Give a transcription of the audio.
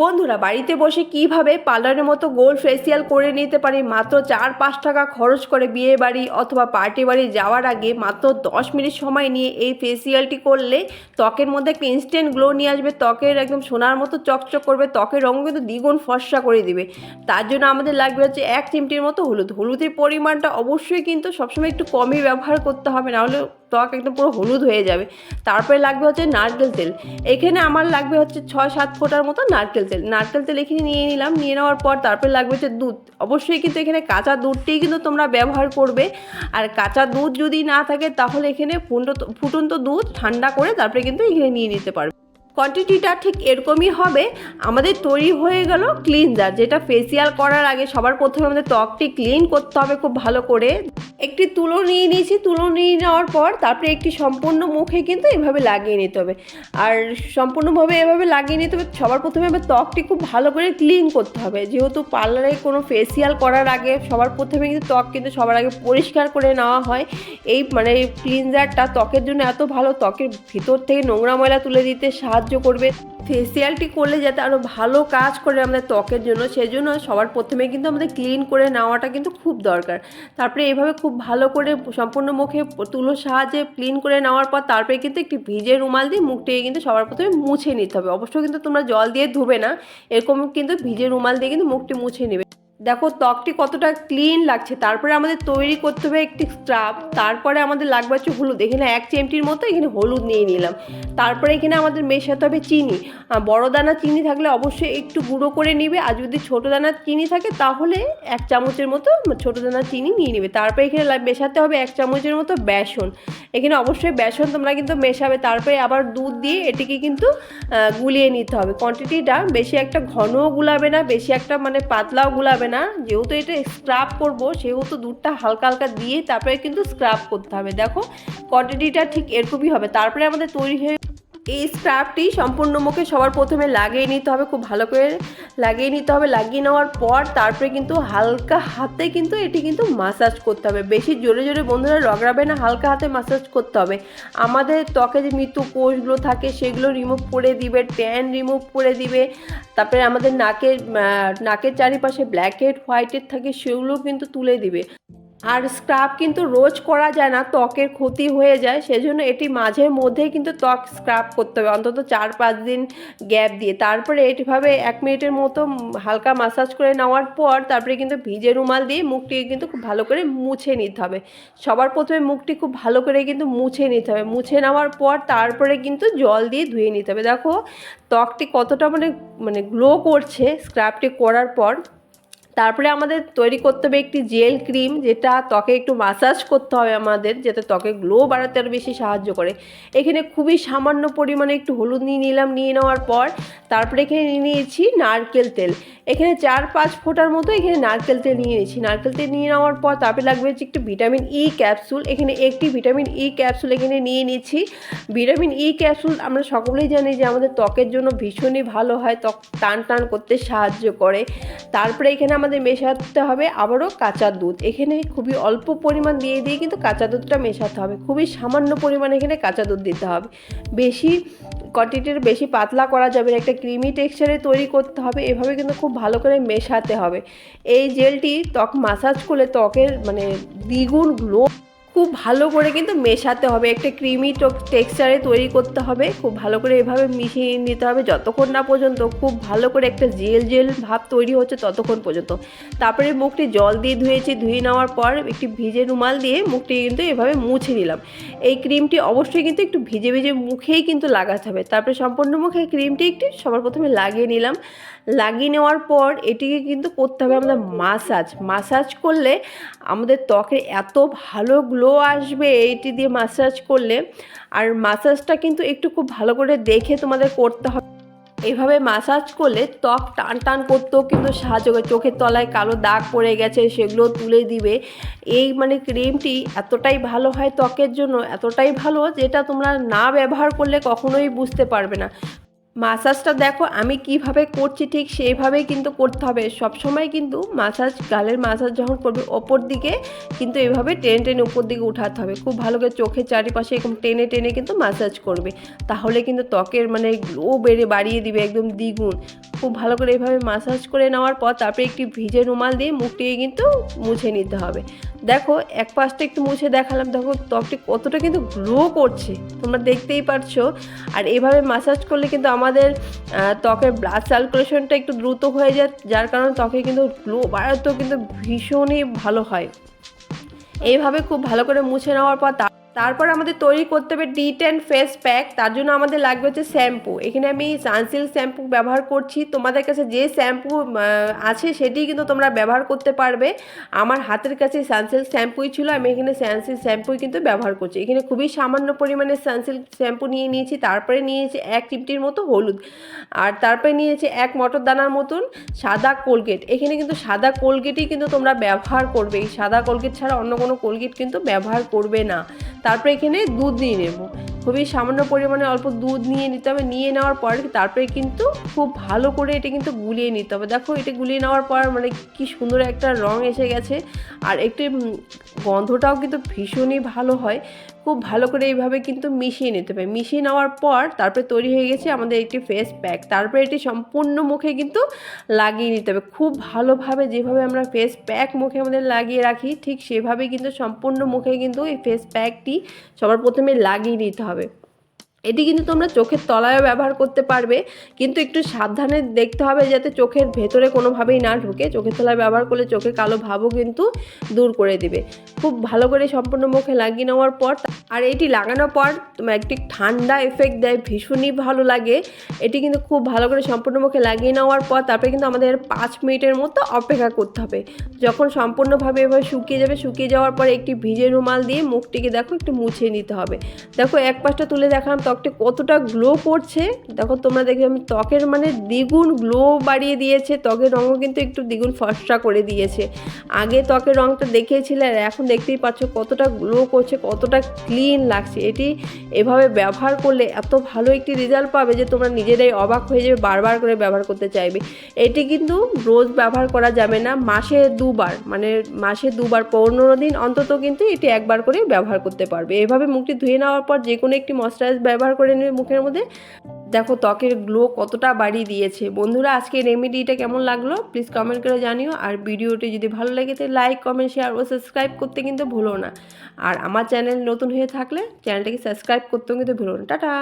বন্ধুরা, বাড়িতে বসে কীভাবে পার্লারের মতো গোল ফেসিয়াল করে নিতে পারি? মাত্র চার, পাঁচ টাকা খরচ করে বিয়ে বাড়ি অথবা পার্টি বাড়ি যাওয়ার আগে মাত্র দশ মিনিট সময় নিয়ে এই ফেসিয়ালটি করলে ত্বকের মধ্যে একটা ইনস্ট্যান্ট গ্লো নিয়ে আসবে। ত্বকের একদম সোনার মতো চকচক করবে। ত্বকের রঙ কিন্তু দ্বিগুণ ফর্সা করে দিবে। তার জন্য আমাদের লাগবে হচ্ছে এক চিমটির মতো হলুদ। হলুদের পরিমাণটা অবশ্যই কিন্তু সবসময় একটু কমই ব্যবহার করতে হবে, নাহলে ত্বক একদম পুরো হলুদ হয়ে যাবে। তারপরে লাগবে হচ্ছে নারকেল তেল। এখানে আমার লাগবে হচ্ছে ছয়, সাত ফোঁটার মতো নারকেল তেল। নারকেল তেল এখানে নিয়ে নিলাম। নিয়ে নেওয়ার পর তারপরে লাগবে হচ্ছে দুধ। অবশ্যই কিন্তু এখানে কাঁচা দুধটিই কিন্তু তোমরা ব্যবহার করবে। আর কাঁচা দুধ যদি না থাকে তাহলে এখানে ফুটন্ত ফুটন্ত দুধ ঠান্ডা করে তারপরে কিন্তু এখানে নিয়ে নিতে পারবে। কোয়ান্টিটিটা ঠিক এরকমই হবে। আমাদের তৈরি হয়ে গেল ক্লিনজার যেটা ফেসিয়াল করার আগে সবার প্রথমে আমাদের ত্বকটি ক্লিন করতে হবে খুব ভালো করে। একটি তুলো নিয়ে নিয়েছি, তুলো নিয়ে নেওয়ার পর তারপরে একটি সম্পূর্ণ মুখে কিন্তু এভাবে লাগিয়ে নিতে হবে। আর সম্পূর্ণভাবে এভাবে লাগিয়ে নিতে হবে, সবার প্রথমে এবার ত্বকটি খুব ভালো করে ক্লিন করতে হবে। যেহেতু পার্লারে কোনো ফেসিয়াল করার আগে সবার প্রথমে কিন্তু ত্বক কিন্তু সবার আগে পরিষ্কার করে নেওয়া হয়। এই মানে ক্লিনজারটা ত্বকের জন্য এত ভালো, ত্বকের ভিতর থেকে নোংরা ময়লা তুলে দিতে সাহায্য করবে। ফেসিয়ালটি করলে যাতে আরও ভালো কাজ করে আমাদের ত্বকের জন্য সেই জন্য সবার প্রথমে কিন্তু আমাদের ক্লিন করে নেওয়াটা কিন্তু খুব দরকার। তারপরে এভাবে খুব ভালো করে সম্পূর্ণ মুখে তুলোর সাহায্যে ক্লিন করে নেওয়ার পর তারপরে কিন্তু একটি ভিজে রুমাল দিয়ে মুখটিকে কিন্তু সবার প্রথমে মুছে নিতে হবে। অবশ্যই কিন্তু তোমরা জল দিয়ে ধুবে না, এরকম কিন্তু ভিজে রুমাল দিয়ে কিন্তু মুখটি মুছে নেবে। দেখো ত্বকটি কতটা ক্লিন লাগছে। তারপরে আমাদের তৈরি করতে হবে একটি স্ক্রাব তারপরে আমাদের লাগবে হচ্ছে হলুদ। এখানে এক চিমটির মতো এখানে হলুদ নিয়ে নিলাম। তারপরে এখানে আমাদের মেশাতে হবে চিনি। বড় দানা চিনি থাকলে অবশ্যই একটু গুঁড়ো করে নিবে। আর যদি ছোটো দানার চিনি থাকে তাহলে এক চামচের মতো ছোটো দানার চিনি নিয়ে নিবে। তারপরে এখানে মেশাতে হবে এক চামচের মতো বেসন। এখানে অবশ্যই বেসন তোমরা কিন্তু মেশাবে। তারপরে আবার দুধ দিয়ে এটিকে কিন্তু গুলিয়ে নিতে হবে। কোয়ান্টিটিটা বেশি একটা ঘনও গুলাবে না, বেশি একটা মানে পাতলাও গুলাবে না, যেহেতু এটা স্ক্রাব করব, সেহেতু দুধটা হালকা হালকা দিয়ে তারপরে কিন্তু স্ক্রাব করতে হবে। দেখো কোয়ান্টিটিটা ঠিক এরকমই হবে। তারপরে আমাদের তৈরি হয়ে এই স্ক্রাবটি সম্পূর্ণ মুখে সবার প্রথমে লাগিয়ে নিতে হবে, খুব ভালো করে লাগিয়ে নিতে হবে। লাগিয়ে নেওয়ার পর তারপরে কিন্তু হালকা হাতে কিন্তু এটি কিন্তু মাসাজ করতে হবে। বেশি জোরে জোরে বন্ধুরা রগড়াবে না, হালকা হাতে মাসাজ করতে হবে। আমাদের ত্বকে যে মৃত্যু কোষগুলো থাকে সেগুলো রিমুভ করে দিবে ট্যান রিমুভ করে দিবে। তারপরে আমাদের নাকের নাকের চারিপাশে ব্ল্যাক হেড হোয়াইট হেড থাকে সেগুলো কিন্তু তুলে দিবে। আর স্ক্রাব কিন্তু রোজ করা যায় না, ত্বকের ক্ষতি হয়ে যায়, সেজন্য এটি মাঝে মধ্যে কিন্তু ত্বক স্ক্রাব করতে হবে। অন্তত চার পাঁচ দিন গ্যাপ দিয়ে। তারপরে এটিভাবে এক মিনিটের মতো হালকা মাসাজ করে নেওয়ার পর তারপরে কিন্তু ভিজে রুমাল দিয়ে মুখটিকে কিন্তু খুব ভালো করে মুছে নিতে হবে। সবার প্রথমে মুখটি খুব ভালো করে কিন্তু মুছে নিতে হবে। মুছে নেওয়ার পর তারপরে কিন্তু জল দিয়ে ধুয়ে নিতে হবে। দেখো, ত্বকটি কতটা মানে মানে গ্লো করছে স্ক্রাবটি করার পর। তারপরে আমাদের তৈরি করতে হবে একটি জেল ক্রিম, যেটা ত্বকে একটু মাসাজ করতে হবে আমাদের, যাতে ত্বকে গ্লো বাড়াতে আরও বেশি সাহায্য করে। এখানে খুবই সামান্য পরিমাণে একটু হলুদ নিয়ে নিলাম, নিয়ে নেওয়ার পর তারপরে এখানে নিয়ে নিয়েছি নারকেল তেল। এখানে চার পাঁচ ফোঁটার মতো এখানে নারকেল তেল নিয়ে নিয়েছি। নারকেল তেল নিয়ে নেওয়ার পর তারপরে লাগবে হচ্ছে একটু ভিটামিন ই ক্যাপসুল এখানে একটি ভিটামিন ই ক্যাপসুল এখানে নিয়ে নিচ্ছি ভিটামিন ই ক্যাপসুল আমরা সকলেই জানি যে আমাদের ত্বকের জন্য ভীষণই ভালো হয়। ত্বক টান টান করতে সাহায্য করে। তারপরে এখানে আমাদের মেশাতে হবে আবারও কাঁচা দুধ। এখানে খুবই অল্প পরিমাণ দিয়ে দিয়ে কিন্তু কাঁচা দুধটা মেশাতে হবে। খুবই সামান্য পরিমাণে এখানে কাঁচা দুধ দিতে হবে। বেশি কোয়ান্টিটির বেশি পাতলা করা যাবে না। একটা ক্রিমি টেক্সচারে তৈরি করতে হবে, এভাবে কিন্তু খুব ভালো করে মেশাতে হবে। এই জেলটি ত্বক মাসাজ করলে ত্বকের মানে দ্বিগুণ গ্লো খুব ভালো করে কিন্তু মেশাতে হবে। একটা ক্রিমি টেক্সচারে তৈরি করতে হবে। খুব ভালো করে এভাবে মিশিয়ে নিতে হবে যতক্ষণ না পর্যন্ত। খুব ভালো করে একটা জেল জেল ভাব তৈরি হচ্ছে ততক্ষণ পর্যন্ত। তারপরে মুখটি জল দিয়ে ধুয়েছি। ধুয়ে নেওয়ার পর একটি ভিজে রুমাল দিয়ে মুখটি কিন্তু এভাবে মুছে নিলাম। এই ক্রিমটি অবশ্যই কিন্তু একটু ভিজে ভিজে মুখেই কিন্তু লাগাতে হবে। তারপরে সম্পূর্ণ মুখে ক্রিমটি একটি সবার প্রথমে লাগিয়ে নিলাম। লাগিয়ে নেওয়ার পর এটিকে কিন্তু করতে হবে আমাদের মাসাজ মাসাজ করলে আমাদের ত্বকে এত ভালো গ্লো আসবে এইটি দিয়ে মাসাজ করলে। আর মাসাজটা কিন্তু একটু খুব ভালো করে দেখে তোমাদের করতে হবে। এইভাবে মাসাজ করলে ত্বক টান টান করতেও কিন্তু সাহায্য করে। চোখের তলায় কালো দাগ পড়ে গেছে, সেগুলো তুলে দিবে। এই মানে ক্রিমটি এতটাই ভালো হয় ত্বকের জন্য, এতটাই ভালো যেটা তোমরা না ব্যবহার করলে কখনোই বুঝতে পারবে না। মাসাজটা দেখো, আমি কীভাবে করছি ঠিক সেইভাবেই কিন্তু করতে হবে। সবসময় কিন্তু মাসাজ গালের মাসাজ যখন করবে, ওপর দিকে কিন্তু এভাবে টেনে টেনে উপর দিকে উঠাতে হবে। খুব ভালো করে চোখের চারিপাশে এরকম টেনে টেনে কিন্তু মাসাজ করবে। তাহলে কিন্তু ত্বকের মানে গ্লো বেড়ে, বাড়িয়ে দিবে একদম দ্বিগুণ। খুব ভালো করে এভাবে মাসাজ করে নেওয়ার পর তারপরে একটি ভিজে রুমাল দিয়ে মুখটিকে কিন্তু মুছে নিতে হবে। দেখো, এক পাশটা একটু মুছে দেখালাম। দেখো, ত্বকটি কতটা কিন্তু গ্লো করছে, তোমরা দেখতেই পারছ। আর এভাবে মাসাজ করলে কিন্তু আমাদের ত্বকের ব্লাড সার্কুলেশনটা একটু দ্রুত হয়ে যায়, যার কারণে ত্বকে কিন্তু গ্লো বাড়াতেও কিন্তু ভীষণই ভালো হয়। এইভাবে খুব ভালো করে মুছে নেওয়ার পর তারপর আমাদের তৈরি করতে হবে ডি টেন ফেস প্যাক তার জন্য আমাদের লাগবে হচ্ছে শ্যাম্পু এখানে আমি সানসিল্ক শ্যাম্পু ব্যবহার করছি। তোমাদের কাছে যে শ্যাম্পু আছে সেটি কিন্তু তোমরা ব্যবহার করতে পারবে। আমার হাতের কাছে সানসিল্ক শ্যাম্পুই ছিল, আমি এখানে সানসিল্ক শ্যাম্পুই কিন্তু ব্যবহার করছি। এখানে খুবই সামান্য পরিমাণে সানসিল্ক শ্যাম্পু নিয়ে নিয়েছি, তারপরে নিয়েছি এক চিমটির মতো হলুদ। আর তারপরে নিয়েছি এক মটর দানার মতন সাদা কোলগেট এখানে কিন্তু সাদা কোলগেটই কিন্তু তোমরা ব্যবহার করবে। এই সাদা কোলগেট ছাড়া অন্য কোনো কোলগেট কিন্তু ব্যবহার করবে না। তারপরে এখানে দুধ নিয়ে নেব। খুবই সামান্য পরিমাণে অল্প দুধ নিয়ে নিতে হবে। নিয়ে নেওয়ার পর তারপরে কিন্তু খুব ভালো করে এটা কিন্তু গুলিয়ে নিতে হবে। দেখো, এটা গুলিয়ে নেওয়ার পর মানে কি সুন্দর একটা রং এসে গেছে। আর একটু গন্ধটাও কিন্তু ভীষণই ভালো হয়। খুব ভালো করে এইভাবে কিন্তু মিশিয়ে নিতে হবে। মিশিয়ে নেওয়ার পর তারপরে তৈরি হয়ে গেছে আমাদের একটি ফেস প্যাক তারপরে এটি সম্পূর্ণ মুখে কিন্তু লাগিয়ে নিতে হবে। খুব ভালোভাবে যেভাবে আমরা ফেস প্যাক মুখে আমাদের লাগিয়ে রাখি, ঠিক সেভাবে কিন্তু সম্পূর্ণ মুখে কিন্তু এই ফেস প্যাকটি সবার প্রথমে লাগিয়ে নিতে হবে। এটি কিন্তু তোমরা চোখের তলায়ও ব্যবহার করতে পারবে, কিন্তু একটু সাবধানে দেখতে হবে যাতে চোখের ভেতরে কোনোভাবেই না ঢুকে। চোখের তলায় ব্যবহার করলে চোখে কালো ভাবও কিন্তু দূর করে দিবে। খুব ভালো করে সম্পূর্ণ মুখে লাগিয়ে নেওয়ার পর আর এটি লাগানোর পর তোমার একটি ঠান্ডা এফেক্ট দেয়, ভীষণই ভালো লাগে। এটি কিন্তু খুব ভালো করে সম্পূর্ণ মুখে লাগিয়ে নেওয়ার পর তারপরে কিন্তু আমাদের পাঁচ মিনিটের মতো অপেক্ষা করতে হবে। যখন সম্পূর্ণভাবে এভাবে শুকিয়ে যাবে, শুকিয়ে যাওয়ার পর একটি ভিজে রুমাল দিয়ে মুখটিকে দেখো একটু মুছে নিতে হবে। দেখো এক পাশটা তুলে দেখালাম ত্বকটি কতটা গ্লো করছে, দেখো তোমরা দেখে আমি ত্বকের মানে দ্বিগুণ গ্লো বাড়িয়ে দিয়েছে, ত্বকের রঙও কিন্তু একটু দ্বিগুণ ফর্সা করে দিয়েছে। আগে ত্বকের রঙটা দেখিয়েছিলে আর এখন দেখতেই পাচ্ছ কতটা গ্লো করছে, কতটা ক্লিন লাগছে। এটি এভাবে ব্যবহার করলে এত ভালো একটি রেজাল্ট পাবে যে তোমরা নিজেরাই অবাক হয়ে যাবে, বারবার করে ব্যবহার করতে চাইবে। এটি কিন্তু রোজ ব্যবহার করা যাবে না, মাসে দুবার মানে মাসে দুবার, পনেরো দিন অন্তত কিন্তু এটি একবার করে ব্যবহার করতে পারবে। এভাবে মুখটি ধুয়ে নেওয়ার পর যে কোনো একটি ময়শ্চারাইজ ব্যবহার করে নেবে মুখের মধ্যে। দেখো ত্বকের গ্লো কতটা বাড়িয়ে দিয়েছে। বন্ধুরা, আজকে রেমেডিটা কেমন লাগল? প্লিজ কমেন্ট করে জানিও। আর ভিডিওটি যদি ভালো লাগে তো লাইক কমেন্ট শেয়ার ও সাবস্ক্রাইব করতে কিন্তু ভুলো না। আর আমার চ্যানেল নতুন হয়ে থাকলে চ্যানেলটাকে সাবস্ক্রাইব করতেও কিন্তু ভুলো না। টাটা!